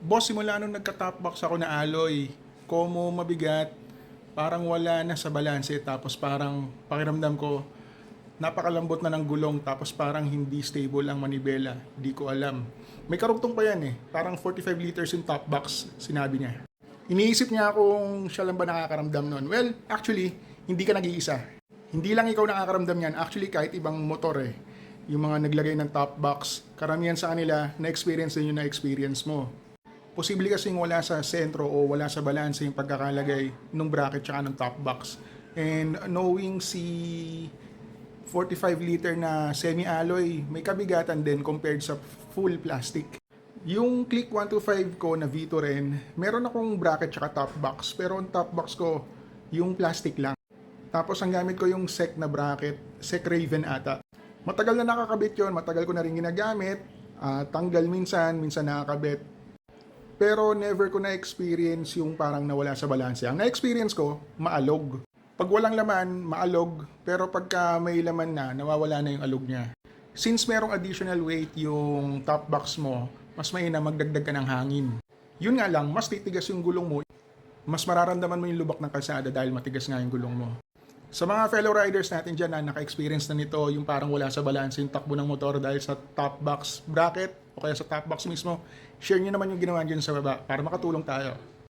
Boss, simula nung nagka-top box ako na alloy, komo mabigat, parang wala na sa balanse, tapos parang pakiramdam ko, napakalambot na ng gulong, tapos parang hindi stable ang manibela. Di ko alam. May karugtong pa yan eh. Parang 45 liters yung top box, sinabi niya. Iniisip niya kung siya lang ba nakakaramdam nun. Well, actually, hindi ka nag-iisa. Hindi lang ikaw nakakaramdam yan. Actually, kahit ibang motor eh. Yung mga naglagay ng top box, karamihan sa kanila, na-experience din yung na-experience mo. Posible kasing wala sa sentro o wala sa balanse yung pagkakalagay ng bracket tsaka ng top box. And knowing si 45 liter na semi-alloy, may kabigatan din compared sa full plastic. Yung Click 125 ko na Vito rin, meron akong bracket tsaka top box. Pero ang top box ko, yung plastic lang. Tapos ang gamit ko yung SEC na bracket, SEC Raven ata. Matagal na nakakabit yon, matagal ko na rin ginagamit. Ah, tanggal minsan, minsan nakakabit. Pero never ko na-experience yung parang nawala sa balanse. Ang na-experience ko, maalog. Pag walang laman, maalog. Pero pagka may laman na, nawawala na yung alog niya. Since merong additional weight yung top box mo, mas mainam magdagdag ka ng hangin. Yun nga lang, mas titigas yung gulong mo. Mas mararamdaman mo yung lubak ng kalsada dahil matigas nga yung gulong mo. Sa mga fellow riders natin dyan na naka-experience na nito, yung parang wala sa balance yung takbo ng motor dahil sa top box bracket o kaya sa top box mismo, share nyo naman yung ginawa dyan sa baba para makatulong tayo.